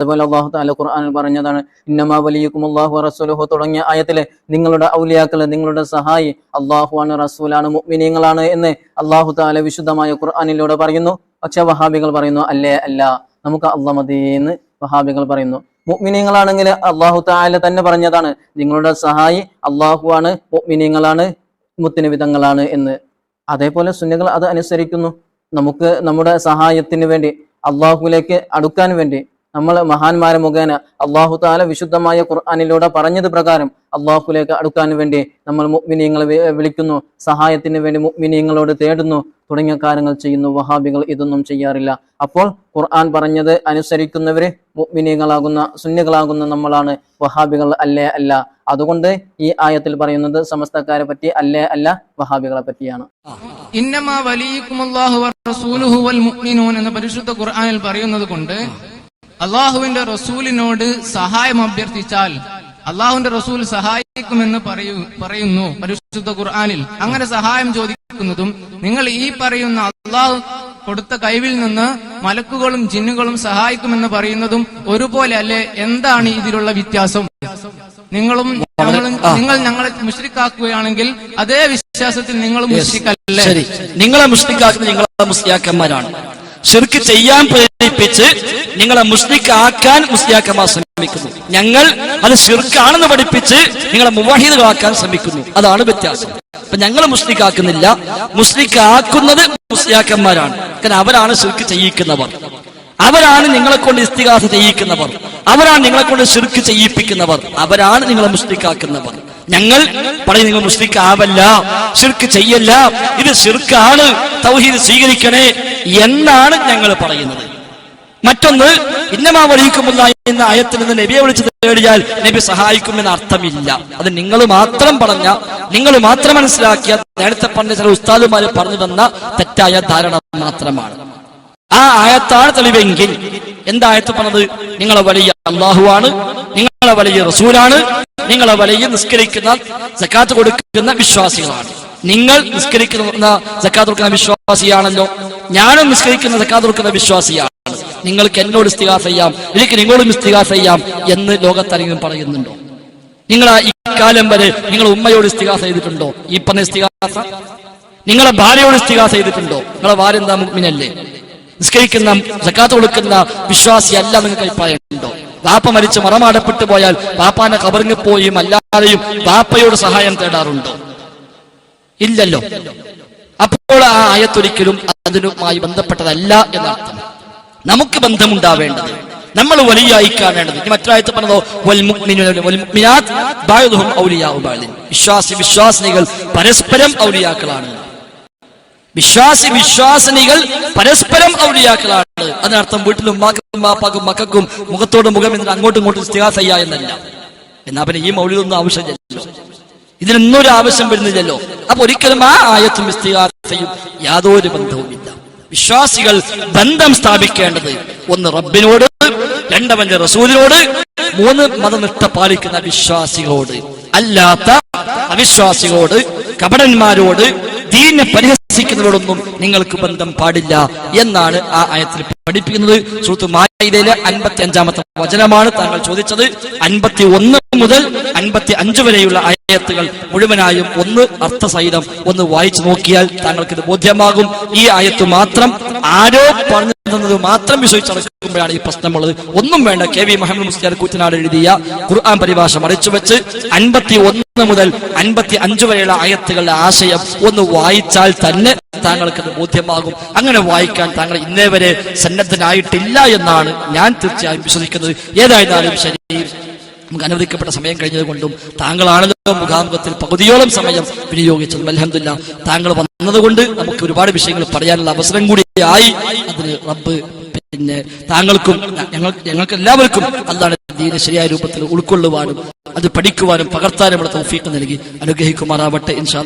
അതുപോലെ അള്ളാഹു താല ഖുർആനിൽ പറഞ്ഞതാണ് ഇന്നമാ വലിയക്കും അള്ളാഹു റസൂലുഹു തുടങ്ങിയ ആയത്തിലെ നിങ്ങളുടെ ഔലിയാക്കൾ നിങ്ങളുടെ സഹായി അള്ളാഹുവാണ് റസൂലാണ് മുഅ്മിനീങ്ങളാണ് എന്ന് അള്ളാഹു താല വിശുദ്ധമായ ഖുർആാനിലൂടെ പറയുന്നു. പക്ഷെ വഹാബികൾ പറയുന്നു അല്ലേ അല്ല നമുക്ക് അള്ളാഹ് എന്ന് വഹാബികൾ പറയുന്നു. മുഅ്മിനീങ്ങളാണെങ്കിൽ അള്ളാഹു താല തന്നെ പറഞ്ഞതാണ് നിങ്ങളുടെ സഹായി അള്ളാഹുവാണ് മുഅ്മിനീങ്ങളാണ് മുത്തിനിവിധങ്ങളാണ് എന്ന്. അതേപോലെ സുന്നികൾ അത് അനുസരിക്കുന്നു. നമുക്ക് നമ്മുടെ സഹായത്തിന് വേണ്ടി അള്ളാഹുലേക്ക് അടുക്കാൻ വേണ്ടി നമ്മൾ മഹാന്മാരെ മുഖേന അള്ളാഹു താല വിശുദ്ധമായ ഖുർആാനിലൂടെ പറഞ്ഞത് പ്രകാരം അള്ളാഹുലേക്ക് അടുക്കാൻ വേണ്ടി നമ്മൾ മുഗ്മിനിയങ്ങൾ വിളിക്കുന്നു. സഹായത്തിന് വേണ്ടി മുഗ്മിനിയങ്ങളോട് തേടുന്നു. തുടങ്ങിയ കാര്യങ്ങൾ ചെയ്യുന്നു. വഹാബികൾ ഇതൊന്നും ചെയ്യാറില്ല. അപ്പോൾ ഖുർആൻ പറഞ്ഞത് അനുസരിക്കുന്നവര് മുഗ്മിനിയങ്ങളാകുന്ന സുന്നികളാകുന്ന നമ്മളാണ്. വഹാബികൾ അല്ലേ അല്ല. അതുകൊണ്ട് ഈ ആയത്തിൽ പറയുന്നത് സമസ്തക്കാരെ പറ്റി അല്ലേ അല്ല വഹാബികളെ പറ്റിയാണ്. ഇന്നമാ വലിയക്കുമല്ലാഹു റസൂലുഹു വൽ മുഅ്മിനൂൻ എന്ന പരിശുദ്ധ ഖുർആനിൽ പറയുന്നത് കൊണ്ട് അള്ളാഹുവിന്റെ റസൂലിനോട് സഹായം അഭ്യർത്ഥിച്ചാൽ അള്ളാഹുവിന്റെ റസൂൽ സഹായിക്കുമെന്ന് പറയൂ പറയുന്നു പരിശുദ്ധ ഖുർആാനിൽ. അങ്ങനെ സഹായം ചോദിക്കുന്നതും നിങ്ങൾ ഈ പറയുന്ന അള്ളാഹു കൊടുത്ത കൈവിൽ നിന്ന് മലക്കുകളും ജിന്നുകളും സഹായിക്കുമെന്ന് പറയുന്നതും ഒരുപോലെ അല്ലേ എന്താണ് ഇതിലുള്ള വ്യത്യാസം? നിങ്ങളും ഞങ്ങളും നിങ്ങൾ ഞങ്ങളെ മുഷ്രിക്കാക്കുകയാണെങ്കിൽ അതേ വിശ്വാസത്തിൽ നിങ്ങളും മുഷ്രിക്കല്ലേ? നിങ്ങളെ മുഷ്രിക്കാക്കുന്ന നിങ്ങളെ മുസ്ലിയാക്കന്മാരാണ്. ശിർക്ക് ചെയ്യാൻ പ്രേരിപ്പിച്ച് നിങ്ങളെ മുസ്ലിക്കാക്കാൻ മുസ്ലിയാക്കന്മാർ ശ്രമിക്കുന്നു. ഞങ്ങൾ അത് ശിർക്കാണെന്ന് പഠിപ്പിച്ച് നിങ്ങളെ മുവാഹിദുകളാക്കാൻ ശ്രമിക്കുന്നു. അതാണ് വ്യത്യാസം. അപ്പൊ ഞങ്ങൾ മുസ്ലിക്കാക്കുന്നില്ല മുസ്ലിക്കാക്കുന്നത് മുസ്ലിയാക്കന്മാരാണ് കാരണം അവരാണ് ശിർക്ക് ചെയ്യിക്കുന്നവർ. അവരാണ് നിങ്ങളെ കൊണ്ട് ഇസ്തികാസ ചെയ്യിക്കുന്നവർ. അവരാണ് നിങ്ങളെ കൊണ്ട് ഷിർക്ക് ചെയ്യിപ്പിക്കുന്നവർ. അവരാണ് നിങ്ങളെ മുസ്ലിക്കാക്കുന്നവർ ഞങ്ങൾ പറയും നിങ്ങൾ മുസ്ലിക്ക് ആവല്ല ശിർക്ക് ചെയ്യല്ല. ഇത് ശിർക്കാണ്. തൗഹീദ് സ്വീകരിക്കണേ എന്നാണ് ഞങ്ങൾ പറയുന്നത്. മറ്റൊന്ന് ഇന്നമാ വഴിക്കുമുള്ള എന്ന ആയത്തിൽ നിന്ന് നബിയെ വിളിച്ച് തേടിയാൽ നബി സഹായിക്കുമെന്ന് അർത്ഥമില്ല. അത് നിങ്ങൾ മാത്രം പറഞ്ഞ നിങ്ങൾ മാത്രം മനസ്സിലാക്കിയ നേരത്തെ പറഞ്ഞ ചില ഉസ്താദുമാര് പറഞ്ഞു തന്ന തെറ്റായ ധാരണ മാത്രമാണ്. ആ ആയത്താണ് തെളിവെങ്കിൽ എന്തായത്ത് പറഞ്ഞത്? നിങ്ങളെ വലിയ അള്ളാഹുവാണ് നിങ്ങളെ വലിയ റസൂലാണ് നിങ്ങളെ വലിയ നിസ്കരിക്കുന്ന സക്കാത്ത് കൊടുക്കുന്ന വിശ്വാസികളാണ്. നിങ്ങൾ നിസ്കരിക്കുന്ന സക്കാത്ത് കൊടുക്കുന്ന വിശ്വാസിയാണല്ലോ. ഞാനും നിസ്കരിക്കുന്ന സക്കാത്ത് കൊടുക്കുന്ന വിശ്വാസിയാണ്. നിങ്ങൾക്ക് എന്നോട് ഇസ്തിഹാസ ചെയ്യാം എനിക്ക് നിങ്ങളോടും ഇസ്തിഹാസ ചെയ്യാം എന്ന് ലോകത്താരെങ്കിലും പറയുന്നുണ്ടോ? നിങ്ങൾ ആ ഇക്കാലം വരെ നിങ്ങൾ ഉമ്മയോട് ഇസ്തിഹാസ ചെയ്തിട്ടുണ്ടോ? ഈ പറഞ്ഞ ഇസ്തിഹാസ നിങ്ങളെ ഭാര്യയോട് ഇസ്തിഹാസ ചെയ്തിട്ടുണ്ടോ? നിങ്ങളെ ഭാര്യ എന്താ മുഗ്മിനല്ലേ? നിസ്കരിക്കുന്ന സക്കാത്ത് കൊടുക്കുന്ന വിശ്വാസി അല്ല നിങ്ങൾക്ക് അഭിപ്രായമുണ്ടോ? വാപ്പ മരിച്ച് മറമാടപ്പെട്ടു പോയാൽ വാപ്പാന്റെ കബറിന് പോയും അല്ലാതെയും വാപ്പയോട് സഹായം തേടാറുണ്ടോ? ഇല്ലല്ലോ. അപ്പോൾ ആ ആയത്തൊരിക്കലും അതിനുമായി ബന്ധപ്പെട്ടതല്ല എന്നർത്ഥം. നമുക്ക് ബന്ധമുണ്ടാവേണ്ടത്. നമ്മൾ വലിയായി കാണേണ്ടത് മറ്റൊരായത്ത് പറഞ്ഞതോ വിശ്വാസി വിശ്വാസിനികൾ പരസ്പരം ഔലിയാക്കളാണ്. വിശ്വാസി വിശ്വാസിനികൾ പരസ്പരം ഔലിയാക്കളാണ്. അതിനർത്ഥം വീട്ടിലും ഉമ്മാക്കും മാപ്പാക്കും മക്കൾക്കും മുഖത്തോട് മുഖം എന്നിട്ട് അങ്ങോട്ടും ഇങ്ങോട്ടും സ്ഥിരാസയ്യ എന്നല്ല. എന്നാ പിന്നെ ഈ മൗലിയൊന്നും ആവശ്യമില്ലല്ലോ. ഇതിനൊന്നും ഒരു ആവശ്യം വരുന്നില്ലല്ലോ. അപ്പൊ ഒരിക്കലും ആ ആയത്തും ഇസ്തിഹാസയും യാതൊരു ബന്ധവുമില്ല വിശ്വാസികൾ ബന്ധം സ്ഥാപിക്കേണ്ടത്. ഒന്ന് റബ്ബിനോട് രണ്ടവന്റെ റസൂലിനോട് മൂന്ന് മതനിഷ്ഠ പാലിക്കുന്ന വിശ്വാസികളോട്. അല്ലാത്ത അവിശ്വാസികളോട് കപടന്മാരോട് ദീനെ പരിഹസിക്കുന്നവരോടൊന്നും നിങ്ങൾക്ക് ബന്ധം പാടില്ല എന്നാണ് ആ ആയത്തിൽ പഠിപ്പിക്കുന്നത്. സുഹൃത്തു മായയിലെ അൻപത്തി അഞ്ചാമത്തെ വചനമാണ് താങ്കൾ ചോദിച്ചത്. അൻപത്തി ഒന്ന് മുതൽ അൻപത്തി അഞ്ച് വരെയുള്ള ആയത്തുകൾ മുഴുവനായും ഒന്ന് അർത്ഥസഹിതം ഒന്ന് വായിച്ചു നോക്കിയാൽ താങ്കൾക്ക് ഇത് ബോധ്യമാകും. ഈ ആയത്ത് മാത്രം ആരോ പറഞ്ഞു തന്നത് മാത്രം വിശ്വസിച്ച് നടക്കുമ്പോഴാണ് ഈ പ്രശ്നമുള്ളത്. ഒന്നും വേണ്ട. കെ വി മുഹമ്മദ് മുസ്ലിയാർ കൂറ്റനാട് എഴുതിയ ഖുർആൻ പരിഭാഷ മറിച്ചു വെച്ച് അൻപത്തി ഒന്ന് മുതൽ അൻപത്തി അഞ്ച് വരെയുള്ള ആയത്തുകളുടെ ആശയം ഒന്ന് വായിച്ചാൽ തന്നെ താങ്കൾക്ക് അത് ബോധ്യമാകും. അങ്ങനെ വായിക്കാൻ താങ്കൾ ഇന്നേ വരെ സന്നദ്ധനായിട്ടില്ല എന്നാണ് ഞാൻ തീർച്ചയായും വിശ്വസിക്കുന്നത്. ഏതായിരുന്നാലും ശരി. നമുക്ക് അനുവദിക്കപ്പെട്ട സമയം കഴിഞ്ഞത് കൊണ്ടും താങ്കളാണല്ലോ മുഖാമുഖത്തിൽ പകുതിയോളം സമയം വിനിയോഗിച്ചത് അലഹമില്ല താങ്കൾ വന്നതുകൊണ്ട് നമുക്ക് ഒരുപാട് വിഷയങ്ങൾ പറയാനുള്ള അവസരം കൂടിയായി അതിന് റബ്ബ് പിന്നെ താങ്കൾക്കും ഞങ്ങൾ ഞങ്ങൾക്ക് എല്ലാവർക്കും അതാണ് ദീന ശരിയായ രൂപത്തിൽ ഉൾക്കൊള്ളുവാനും അത് പഠിക്കുവാനും പകർത്താനും ഇവിടെ തൗഫീഖ് നൽകി. അനുഗ്രഹിക്കുമാറാവട്ടെ ഇൻഷാ